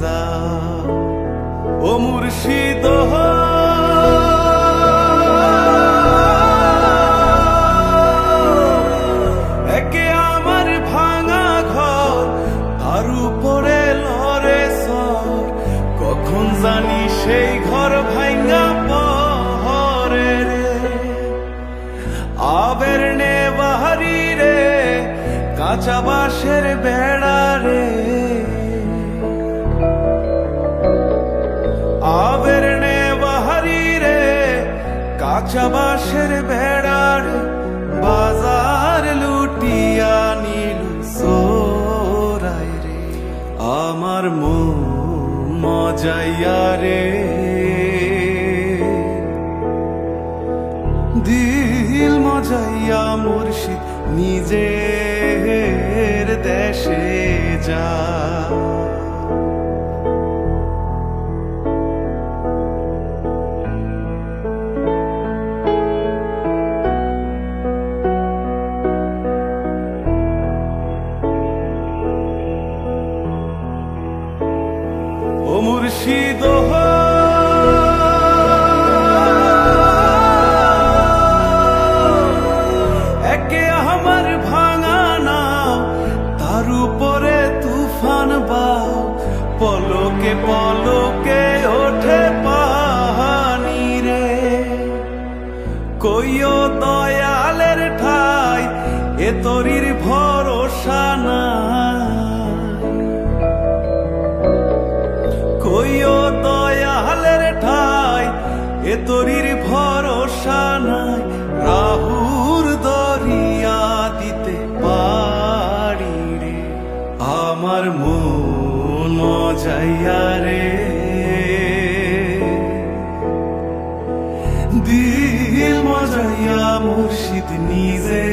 যাও ও মুর্শিদ একে আমার ভাঙা ঘর, তার উপরে লরে সর কখন জানি সেই ঘর ভাঙা পহরে রে। আবের নে বাহারি রে, কাঁচা বাঁশের বেড়া কাঁচা বাঁশের বেড়ার বাজার লুটিয়া নীল সোরাই রে। আমার মন মজাইয়া রে। দিল মজাইয়া মুর্শিদ নিজের দেশে যা। মুর্শিদ একে আমার ভাঙা নাও, তার উপরে তুফান বাও। পলকে পলকে ওঠে পাহানি রে। কইও দয়ালের ঠাই, এ তরির ভরসা নাই। এ তরির ভরসা নাই। রাহুর দরিয়া দিতে পারি রে। আমার মন মজাইয়া রে। দিল মজাইয়া মুর্শিদ নিজে